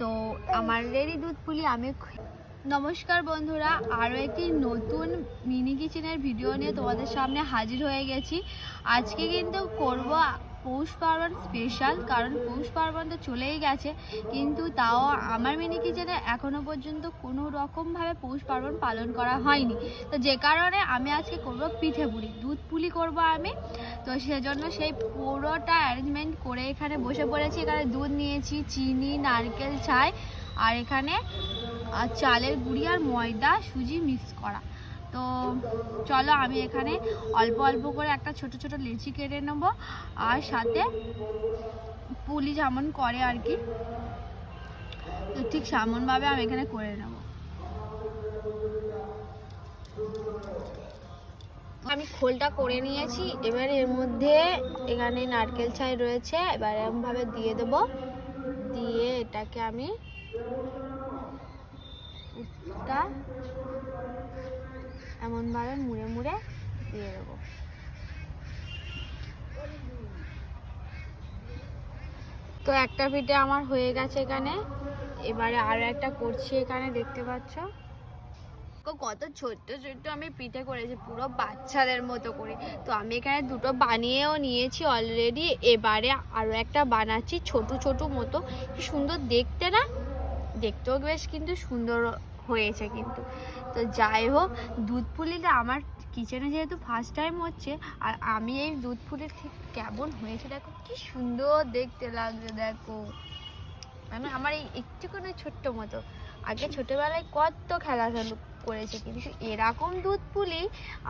তো আমার রেডি দুধ পুলি আমি নমস্কার বন্ধুরা আরও একটি নতুন মিনি কিচেনের ভিডিও নিয়ে তোমাদের সামনে হাজির হয়ে গেছি। আজকে কিন্তু করব পৌষ পার্বণ স্পেশাল কারণ পৌষ পার্বণ তো চলেই গেছে, কিন্তু তাও আমার মিনি কিচেনে এখনও পর্যন্ত কোনো রকমভাবে পৌষ পার্বণ পালন করা হয়নি। তো যে কারণে আমি আজকে করব পিঠে পুলি, দুধ পুলি করব আমি। তো সেজন্য সেই পুরোটা অ্যারেঞ্জমেন্ট করে এখানে বসে পড়েছি। এখানে দুধ নিয়েছি, চিনি, নারকেল, ছাই, আর এখানে চালের গুঁড়ি আর ময়দা, সুজি মিক্স করা। তো চলো আমি এখানে অল্প অল্প করে একটা ছোট ছোট লেচি কেটে নেব। আর সাথে পুলি যেমন করে আর কি, তো ঠিক সেমনভাবে আমি এখানে করে নেব। আমি খোলটা করে নিয়েছি, এবার এর মধ্যে এখানে নারকেল ছাই রয়েছে, এবার এরকমভাবে দিয়ে দেব। দিয়ে এটাকে আমি এমনভাবে মুড়ে মুড়ে দিয়ে দেবো। তো একটা পিঠে আমার হয়ে গেছে এখানে। এবারে আরও একটা করছি এখানে, দেখতে পাচ্ছ? কত ছোট্ট ছোট্ট আমি পিঠে করেছি, পুরো বাচ্চাদের মতো করে। তো আমি এখানে দুটো বানিয়েও নিয়েছি অলরেডি এবারে আরও একটা বানাচ্ছি, ছোট ছোট মতো। সুন্দর দেখতে না? দেখতেও বেশ কিন্তু সুন্দর হয়েছে কিন্তু। তো যাই হোক, দুধ পুলিটা আমার কিচেনে যেহেতু ফার্স্ট টাইম হচ্ছে, আর আমি এই দুধ পুলি ঠিক কেমন হয়েছে দেখো, কি সুন্দর দেখতে লাগছে দেখো। মানে আমার এই একটুখানি ছোট্ট মতো। আগে ছোটোবেলায় কত খেলাধুলো করেছে, কিন্তু এরকম দুধ পুলি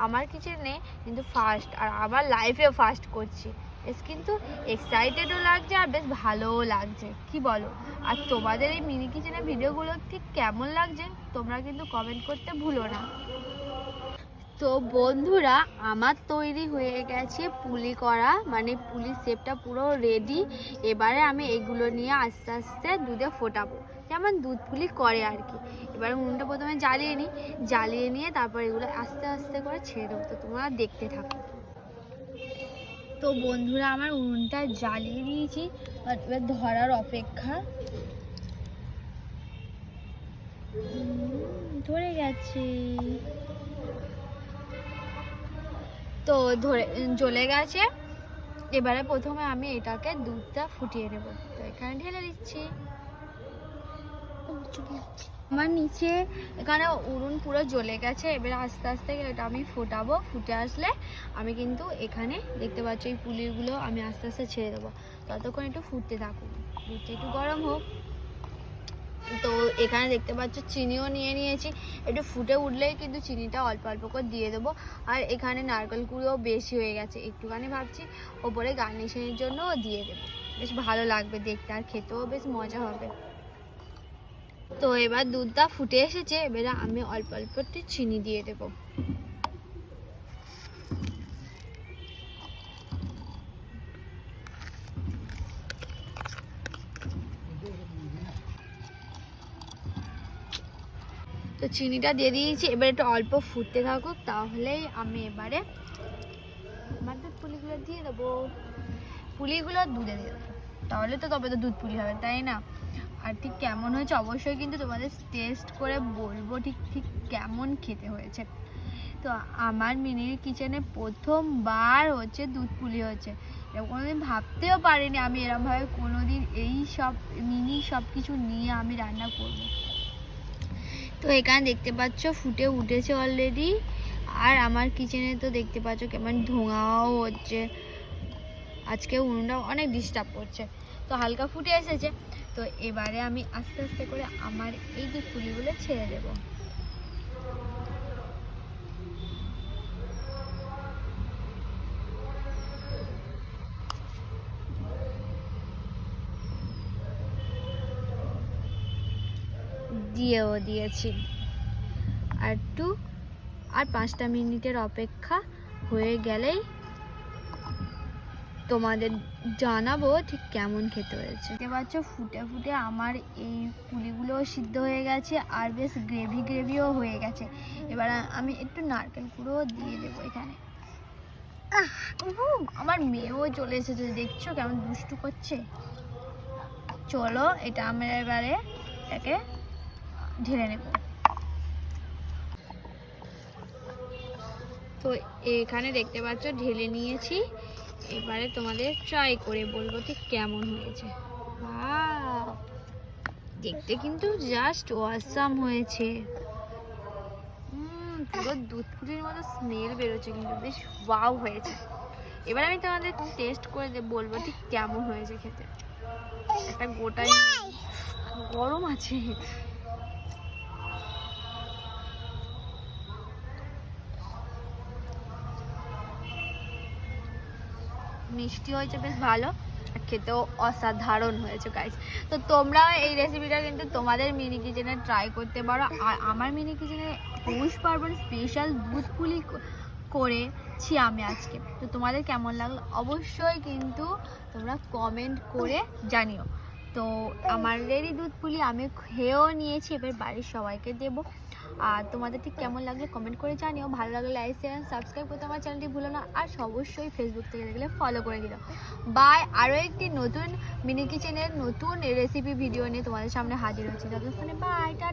আমার কিচেনে কিন্তু ফার্স্ট আর আমার লাইফেও ফার্স্ট করছি। বেশ কিন্তু এক্সাইটেডও লাগছে আর বেশ ভালোও লাগছে। কি বলো? আর তোমাদের এই মিনি কিচেনের ভিডিওগুলো ঠিক কেমন লাগছে? তোমরা কিন্তু কমেন্ট করতে ভুলো না। তো বন্ধুরা, আমার তৈরি হয়ে গেছে পুলি করা। মানে পুলির শেপটা পুরো রেডি এবারে আমি এগুলো নিয়ে আস্তে আস্তে দুধে ফোটাবো। যেমন দুধ পুলি করে আর কি। এবার উনুনটা প্রথমে জ্বালিয়ে নিই। জ্বালিয়ে নিয়ে তারপর এগুলো আস্তে আস্তে করে ছেড়ে দেবো। তো তোমরা দেখতে থাকো। তো বন্ধুরা, আমার উনুনটা জ্বালিয়ে দিয়েছি এবার ধরার অপেক্ষা। ধরে গেছে। তো ধরে, জ্বলে গেছে। এবারে প্রথমে আমি এটাকে দুধটা ফুটিয়ে নেব। তো এখানে ঢেলে দিচ্ছি। আমার নিচে এখানে উড়ুন পুরো জ্বলে গেছে, এবার আস্তে আস্তে এটা আমি ফোটাবো, ফুটে আসলে আমি কিন্তু এখানে দেখতে পাচ্ছি এই পুলিগুলো আমি আস্তে আস্তে ছেড়ে দেবো। ততক্ষণ একটু ফুটতে থাকুক। দুধটা একটু গরম হোক। তো এখানে দেখতে পাচ্ছ চিনিও নিয়ে নিয়েছি। একটু ফুটে উঠলেই কিন্তু চিনিটা অল্প অল্প করে দিয়ে দেবো। আর এখানে নারকেল কুড়িও বেশি হয়ে গেছে। একটুখানি ভাবছি ওপরে গার্নিশিংয়ের জন্যও দিয়ে দেবো। বেশ ভালো লাগবে দেখতে আর খেতেও বেশ মজা হবে। তো এবার দুধটা ফুটে এসেছে, এবারে আমি অল্প অল্প একটু চিনি দিয়ে দেবো। তো চিনিটা দিয়ে দিয়েছি, এবার একটু অল্প ফুটতে থাকুক তাহলেই আমি এবারে আমার পুলিগুলো দিয়ে দেবো। পুলিগুলো দুধে দিয়ে দেবো। তাহলে তো তবে তো দুধ পুলি হবে, তাই না? আর ঠিক কেমন হয়েছে অবশ্যই কিন্তু তোমাদের টেস্ট করে বলব ঠিক ঠিক কেমন খেতে হয়েছে। তো আমার মিনির কিচেনে প্রথমবার হচ্ছে দুধ পুলি হচ্ছে এরকম কোনোদিন ভাবতেও পারিনি আমি এরকমভাবে কোনোদিন এই সব মিনি সব কিছু নিয়ে আমি রান্না করব। তো এখানে দেখতে পাচ্ছ ফুটে উঠেছে অলরেডি আর আমার কিচেনে তো দেখতে পাচ্ছ কেমন ধোঁয়াও হচ্ছে। আজকে উনুনটা অনেক ডিস্টার্ব করছে। তো হালকা ফুটে এসেছে। তো এবারে আমি আস্তে আস্তে করে আমার এই দুধ পুলিগুলো ছেড়ে দেব। দিয়েও দিয়েছি। আর একটু, আর পাঁচটা মিনিটের অপেক্ষা হয়ে গেলেই তোমাদের জানাব ঠিক কেমন খেতে হয়েছে। দেখতে পাচ্ছ ফুটে ফুটে আমার এই পুলিগুলো সিদ্ধ হয়ে গেছে আর বেশ গ্রেভি গ্রেভিও হয়ে গেছে। এবার আমি একটু নারকেল কুড়োও দিয়ে দেবো এখানে। আমার মেয়েও চলে এসেছে দেখছ কেমন দুষ্টু করছে? চলো এটা আমরা এবারে এটাকে ঢেলে নেব। তো এখানে দেখতে পাচ্ছ ঢেলে নিয়েছি। এবারে তোমাদের ট্রাই করে বলব ঠিক কেমন হয়েছে! দেখতে কিন্তু জাস্ট ওয়াসাম হয়েছে। পুরো দুধ পুলির মতো স্মেল বেরোচ্ছে কিন্তু বেশ ওয়াও হয়েছে। এবার আমি তোমাদের টেস্ট করে দে- বলব ঠিক কেমন হয়েছে খেতে। একটা গোটাই গরম আছে। মিষ্টি হয়েছে, বেশ ভালো। আর খেতেও অসাধারণ হয়েছে গাইস তো তোমরা এই রেসিপিটা কিন্তু তোমাদের মিনি কিচেনে ট্রাই করতে পারো। আর আমার মিনি কিচেনে পৌষ পার্বণ স্পেশাল দুধ পুলি করেছি আমি আজকে। তো তোমাদের কেমন লাগল? অবশ্যই কিন্তু তোমরা কমেন্ট করে জানিও। তো আমার রেডি দুধ পুলি আমি খেয়েও নিয়েছি, এবার বাড়ির সবাইকে দেবো। আর তোমাদের ঠিক কেমন লাগল কমেন্ট করে জানিও। ভালো লাগলে লাইক শেয়ার সাবস্ক্রাইব করতে আমার চ্যানেলটি ভুলো না। আর অবশ্যই ফেসবুক থেকে দেখলে ফলো করে দিও বাই আরও একটি নতুন মিনি কিচেনের নতুন রেসিপি ভিডিও নিয়ে তোমাদের সামনে হাজির হচ্ছে। যতক্ষণে বাই টাটা।